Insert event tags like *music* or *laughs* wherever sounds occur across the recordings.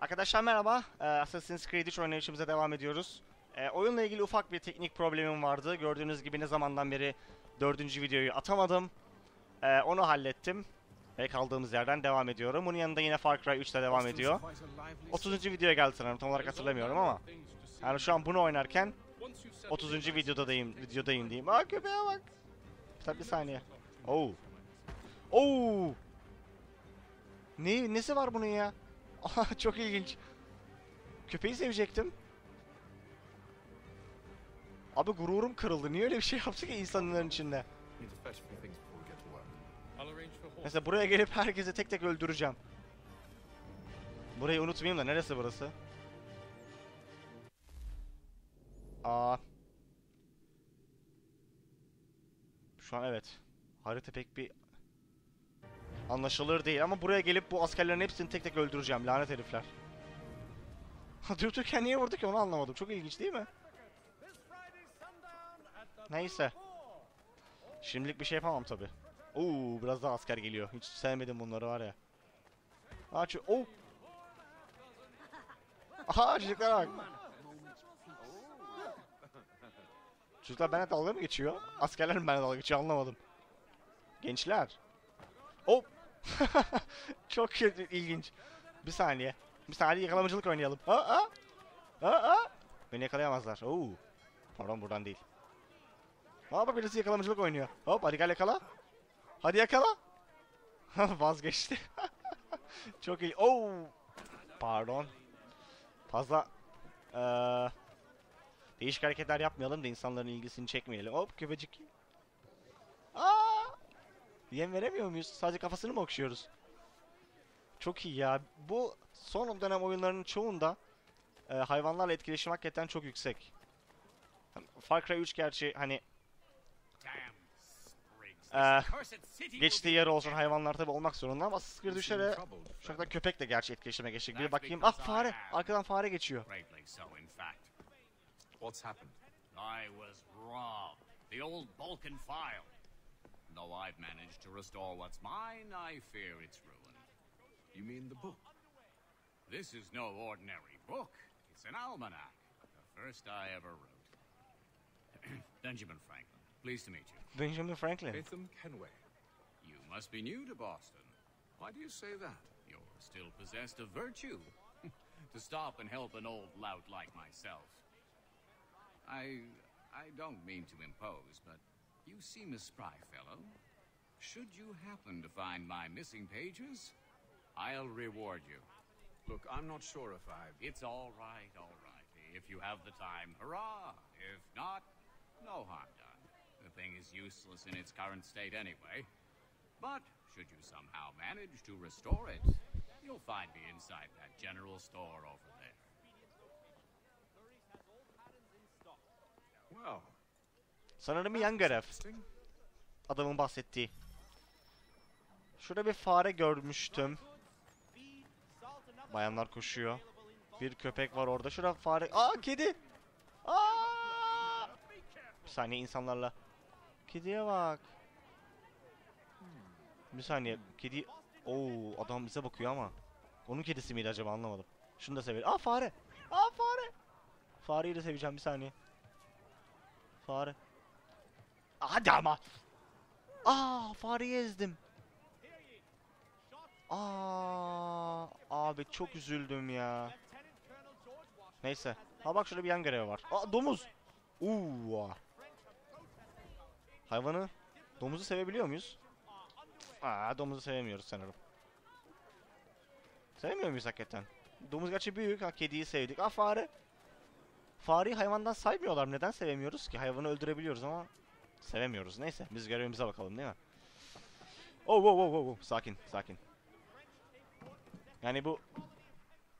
Arkadaşlar merhaba. Ee, Assassin's Creed 3 oynayışımıza devam ediyoruz. Ee, oyunla ilgili ufak bir teknik problemim vardı. Gördüğünüz gibi ne zamandan beri dördüncü videoyu atamadım. Ee, onu hallettim. Ve kaldığımız yerden devam ediyorum. Bunun yanında yine Far Cry 3 de devam ediyor. 30. videoya geldi sanırım. Tam olarak hatırlamıyorum ama. Yani şu an bunu oynarken 30. videodayım, videodayım diyeyim. Aa köpeğe bak. Tabii bir saniye. Oo. Oo. Ne nesi var bunun ya? Çok ilginç. Köpeği sevecektim. Abi gururum kırıldı. Niye öyle bir şey yaptı ki insanların içinde? Mesela buraya gelip herkesi tek tek öldüreceğim. Burayı unutmayayım da neresi burası? Aa. Şu an evet. Harita pek bir anlaşılır değil ama buraya gelip bu askerlerin hepsini tek tek öldüreceğim lanet herifler. *laughs* Dururken niye vurdu ki onu anlamadım. Çok ilginç değil mi? Neyse. Şimdilik bir şey yapamam tabi. Oo biraz daha asker geliyor. Hiç sevmedim bunları var ya. Aç. Oh. Aha çocuklara bak. Çocuklar benimle dalga mı geçiyor? Askerler mi benimle dalga geçiyor anlamadım. Gençler. Oh. *laughs* Çok kötü, ilginç. Bir saniye. Bir saniye yakalamacılık oynayalım. Aa, aa. Aa, aa. Beni yakalayamazlar. Oo. Pardon buradan değil. Aa bak birisi yakalamacılık oynuyor. Hop hadi gel yakala. Hadi yakala. *laughs* Vazgeçti. *laughs* Çok iyi. Oo. Pardon. Fazla eee değişik hareketler yapmayalım da insanların ilgisini çekmeyelim. Hop köpecik. Yem veremiyor muyuz? Sadece kafasını mı okşuyoruz? Çok iyi ya. Bu son dönem oyunlarının çoğunda eee, hayvanlarla etkileşim hakikaten çok yüksek. Far Cry 3 gerçi hani Ee, geçtiği yer olsun hayvanlar tabi olmak zorunda ama sıkır düşere şu anda köpek de gerçi etkileşime geçecek. Bir bakayım. Ah fare. Arkadan fare geçiyor. What's happened? I was robbed. The old Balkan file. Though I've managed to restore what's mine, I fear it's ruined. You mean the book? This is no ordinary book. It's an almanac. The first I ever wrote. *clears throat* Benjamin Franklin, pleased to meet you. Benjamin Franklin. Latham Kenway. You must be new to Boston. Why do you say that? You're still possessed of virtue. *laughs* to stop and help an old lout like myself. I I don't mean to impose, but you seem a spry fellow. Should you happen to find my missing pages, I'll reward you. Look, I'm not sure if I've... It's all right, all right. If you have the time, hurrah. If not, no harm done. The thing is useless in its current state anyway. But should you somehow manage to restore it, you'll find me inside that general store over there. Well, Sanırım yan görev. interesting. Adamın bahsettiği. Şurada bir fare görmüştüm. Bayanlar koşuyor. Bir köpek var orada. Şurada fare. Aa kedi. Aa! Bir saniye insanlarla. Kediye bak. Bir saniye. Kedi. Oo adam bize bakıyor ama. Onun kedisi miydi acaba anlamadım. Şunu da severim. Aa fare. Aa fare. Fareyi de seveceğim bir saniye. Fare. Hadi ama. Aa fareyi ezdim. Aa abi çok üzüldüm ya. Neyse. Ha bak şurada bir yan görevi var. Aa domuz. Uuu. Hayvanı domuzu sevebiliyor muyuz? Aa domuzu sevemiyoruz sanırım. Sevmiyor muyuz hakikaten? Domuz gerçi büyük. Ha kediyi sevdik. Aa fare. Fareyi hayvandan saymıyorlar. Neden sevemiyoruz ki? Hayvanı öldürebiliyoruz ama sevemiyoruz. Neyse biz görevimize bakalım değil mi? Oh, oh, oh, oh, oh. Sakin, sakin. Yani bu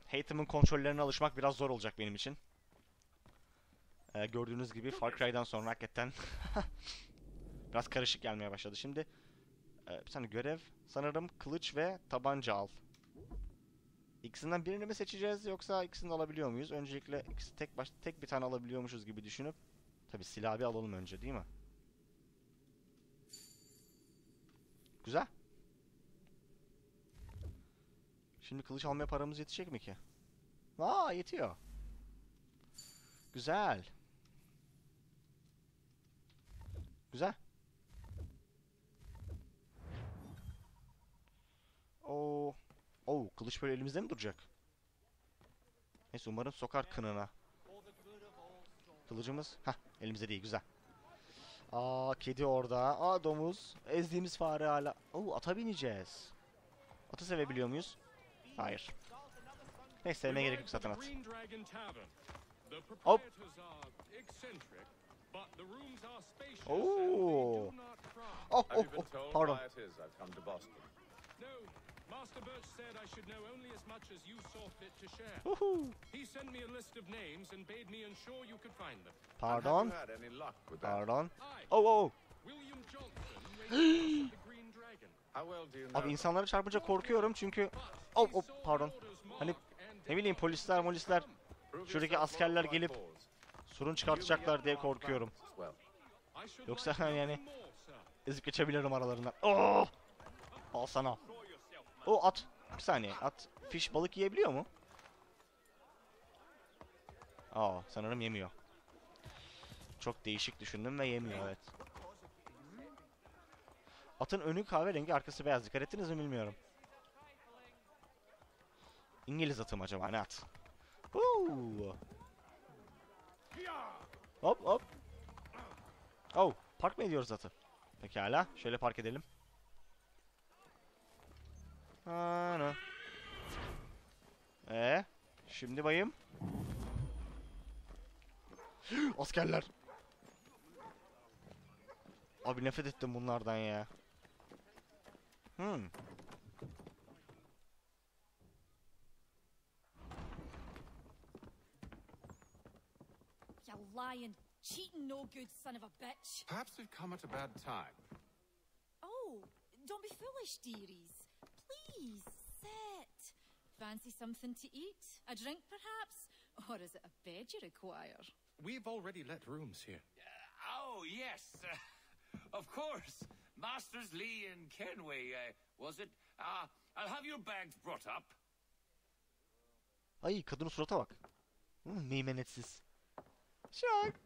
Hatem'ın kontrollerine alışmak biraz zor olacak benim için. Ee, gördüğünüz gibi Far Cry'dan sonra hakikaten *laughs* biraz karışık gelmeye başladı. Şimdi e, bir tane görev sanırım kılıç ve tabanca al. İkisinden birini mi seçeceğiz yoksa ikisini alabiliyor muyuz? Öncelikle ikisi tek baş tek bir tane alabiliyormuşuz gibi düşünüp tabi silahı bir alalım önce değil mi? Güzel. Şimdi kılıç almaya paramız yetecek mi ki? Aa yetiyor. Güzel. Güzel. Oo. Oo, kılıç böyle elimizde mi duracak? Neyse umarım sokar kınına. Kılıcımız. Hah elimizde değil güzel. Aa kedi orada. Aa domuz. Ezdiğimiz fare hala. Oo ata bineceğiz. Atı sevebiliyor muyuz? Hayır. Neyse sevmeye gerek yok zaten at. Hop. spacious Oh. Oh oh pardon. Master Birch said I should know only as much as you saw fit to share. Woohoo. He sent me a list of names and bade me ensure you could find them. Pardon. Have you had any luck with that? Pardon. I, Oh oh. William Johnson, *gasps* the Green Dragon. How well do you know? Abi insanlara çarpınca korkuyorum çünkü Oh, oh, pardon. Hani ne bileyim polisler. Prove şuradaki askerler gelip sorun çıkartacaklar diye korkuyorum. I Yoksa know yani-. Ezip geçebilirim aralarından. Oh! Al sana. O at. Bir saniye. At fiş balık yiyebiliyor mu? Aa sanırım yemiyor. Çok değişik düşündüm ve yemiyor evet. Atın önü kahverengi arkası beyaz. Dikkat ettiniz mi bilmiyorum. İngiliz atı mı acaba ne at? Huu. Hop hop. Oh park mı ediyoruz atı? Pekala şöyle park edelim. Ana. Ee, şimdi bayım. Askerler. Abi nefret ettim bunlardan ya. Hmm. You lying, cheating, no good son of a bitch. Perhaps we've come at a bad time. Oh, don't be foolish, dearies. Please, sit. Fancy something to eat? A drink, perhaps? Or is it a bed you require? We've already let rooms here. Oh, yes. uh, *laughs* of course. Masters Lee and Kenway, uh, was it? Uh, I'll have your bags brought up. Ay kadının surata bak. Hmm, meymenetsiz. Şak.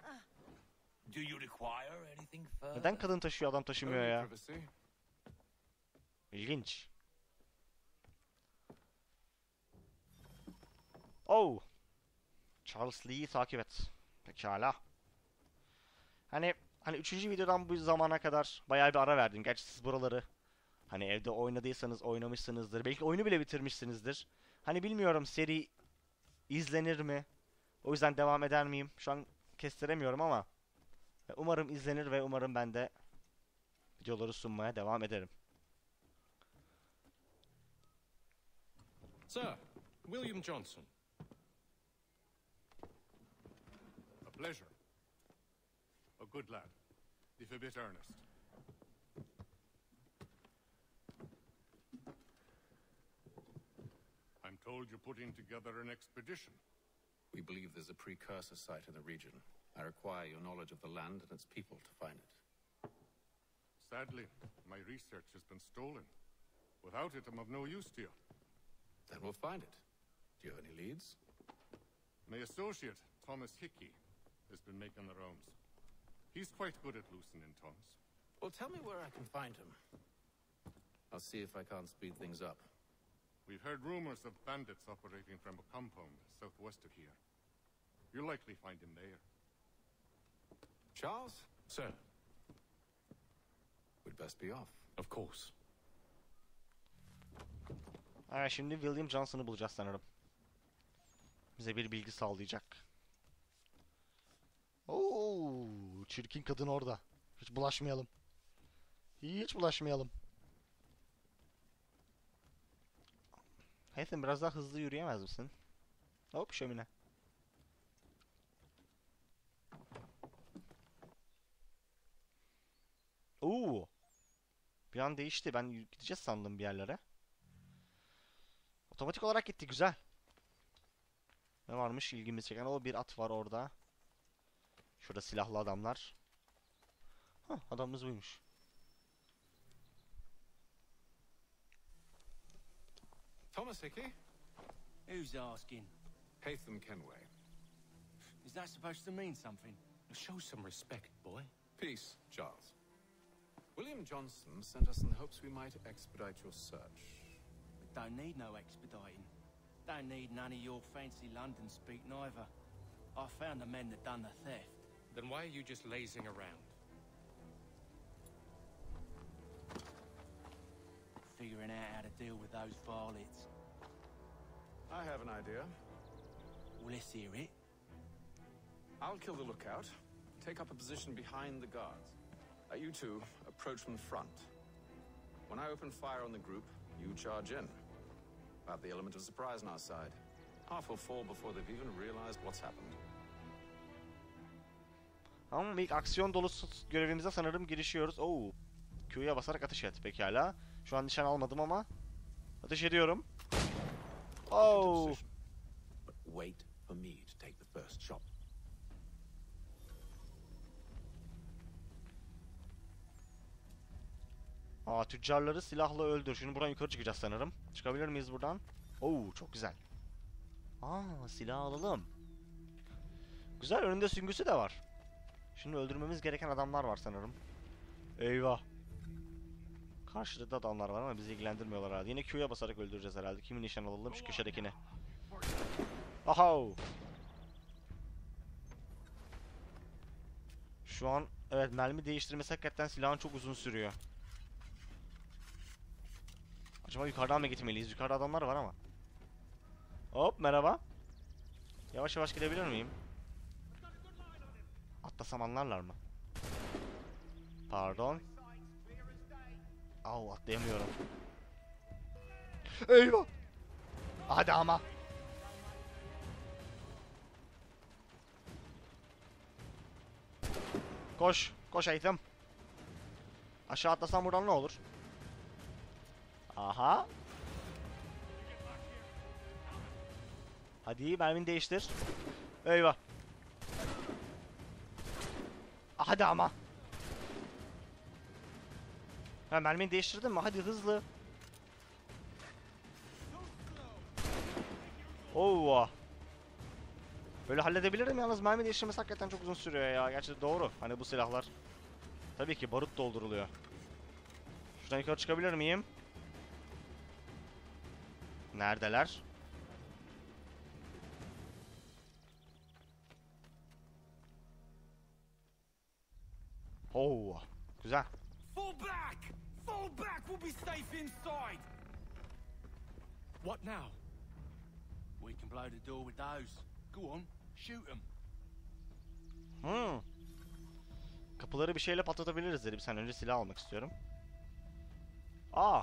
Do you require anything further? Neden kadın taşıyor adam taşımıyor ya? privacy. İlginç. Oh. Charles Lee'yi takip et. Pekala. Hani hani üçüncü videodan bu zamana kadar bayağı bir ara verdim. Gerçi siz buraları hani evde oynadıysanız oynamışsınızdır. Belki oyunu bile bitirmişsinizdir. Hani bilmiyorum seri izlenir mi? O yüzden devam eder miyim? Şu an kestiremiyorum ama umarım izlenir ve umarım ben de videoları sunmaya devam ederim. Sir, William Johnson. Pleasure. A good lad, if a bit earnest. I'm told you're putting together an expedition. We believe there's a precursor site in the region. I require your knowledge of the land and its people to find it. Sadly, my research has been stolen. Without it, I'm of no use to you. Then we'll find it. Do you have any leads? My associate, Thomas Hickey, has been making the rounds. He's quite good at loosening tongues. Well, tell me where I can find him. I'll see if I can't speed things up. We've heard rumors of bandits operating from a compound southwest of here. You'll likely find him there. Charles, Sir, we'd best be off. of course. Ha, şimdi William Johnson'ı bulacağız sanırım. Bize bir bilgi sağlayacak. Çirkin kadın orada. Hiç bulaşmayalım. Hiç bulaşmayalım. Hayatım biraz daha hızlı yürüyemez misin? Hop şömine. Oo. Bir an değişti. Ben gideceğiz sandım bir yerlere. Otomatik olarak gitti. Güzel. Ne varmış ilgimizi çeken? O bir at var orada. Şurada silahlı adamlar. Hah, adamımız buymuş. Thomas Hickey? Who's asking? Hatham Kenway. Is that supposed to mean something? Show some respect, boy. Peace, Charles. William Johnson sent us in hopes we might expedite your search. We don't need no expediting. Don't need none of your fancy London speak neither. I found the men that done the theft. Then why are you just lazing around? Figuring out how to deal with those varlets. I have an idea. Well, let's hear it. I'll kill the lookout, take up a position behind the guards. Uh, you two approach from the front. When I open fire on the group, you charge in. Have the element of surprise on our side. Half will fall before they've even realized what's happened. Ama ilk aksiyon dolu görevimize sanırım girişiyoruz. Oo. Q'ya basarak ateş et. Pekala. Şu an nişan almadım ama ateş ediyorum. Oh. Position. But wait for me to take the first shot. Aa tüccarları silahla öldür. Şimdi buradan yukarı çıkacağız sanırım. Çıkabilir miyiz buradan? Oo çok güzel. Aa silah alalım. Güzel önünde süngüsü de var. Şimdi öldürmemiz gereken adamlar var sanırım. Eyvah. Karşıda da adamlar var ama bizi ilgilendirmiyorlar herhalde. Yine Q'ya basarak öldüreceğiz herhalde. Kimi nişan alalım? Şu köşedekini. Aha. Şu an evet mermi değiştirmesi hakikaten silahın çok uzun sürüyor. Acaba yukarıdan mı gitmeliyiz? Yukarıda adamlar var ama. Hop merhaba. Yavaş yavaş gidebilir miyim? Atlasam anlarlar mı? Pardon. Au atlayamıyorum. Eyvah. Hadi ama. Koş. Koş Eytham. Aşağı atlasam buradan ne olur? Aha. Hadi mermini değiştir. Eyvah. Hadi ama. Ha mermini değiştirdin mi? Hadi hızlı. Oo. Böyle halledebilirim yalnız mermi değiştirmesi hakikaten çok uzun sürüyor ya. Gerçi doğru. Hani bu silahlar. Tabii ki barut dolduruluyor. Şuradan yukarı çıkabilir miyim? Neredeler? Oo, güzel. Fall back! Fall back! We'll be safe inside! What now? We can blow the door with those. Go on, shoot them. Hmm. Kapıları bir şeyle patlatabiliriz dedi. Bir saniye önce silah almak istiyorum. Aa.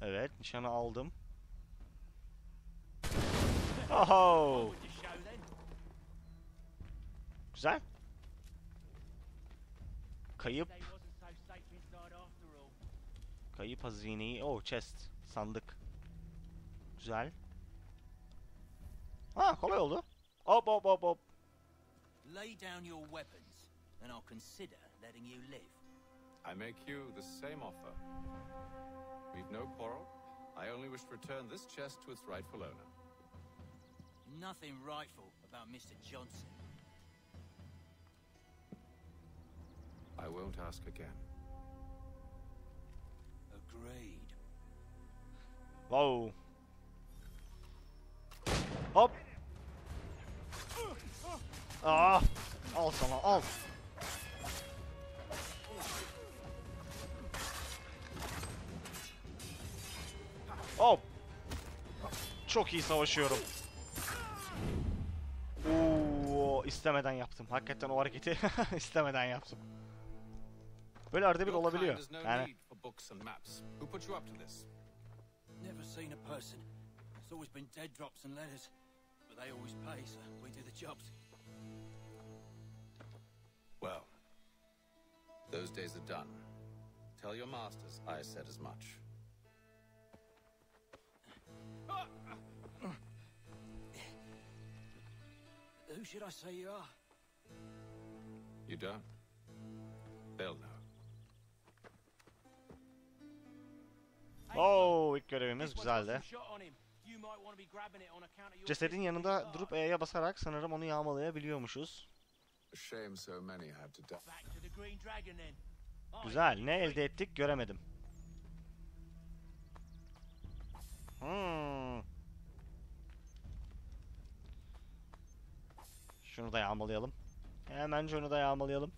Evet, nişanı aldım. Oho. Güzel. Kayıp, They wasn't so safe inside after all. kayıp hazineyi. Oh, chest, sandık. Güzel. Ha, kolay oldu. Hop hop hop hop. Lay down your weapons, and I'll consider letting you live. I make you the same offer. We've no quarrel. I only wish to return this chest to its rightful owner. Nothing rightful about Mr. Johnson. I won't ask again. Agreed. Wow. Hop. Aa, al sana al. Hop. Çok iyi savaşıyorum. Oo, istemeden yaptım. Hakikaten o hareketi istemeden yaptım. Böyle arada bir Your kind olabiliyor. has no Yani need for books and maps. Who put you up to this? Never seen a person. It's always been dead drops and letters. But they always pay, so we do the jobs. Well, those days are done. Tell your masters I said as much. Who should I say you are? You don't? They'll know. On account of your Cesedin yanında durup E'ye basarak sanırım onu yağmalayabiliyormuşuz. Güzel. Ne elde ettik göremedim. Hmm. Şunu da yağmalayalım. Hemen şunu da yağmalayalım.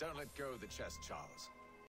Don't let go of the chest, Charles.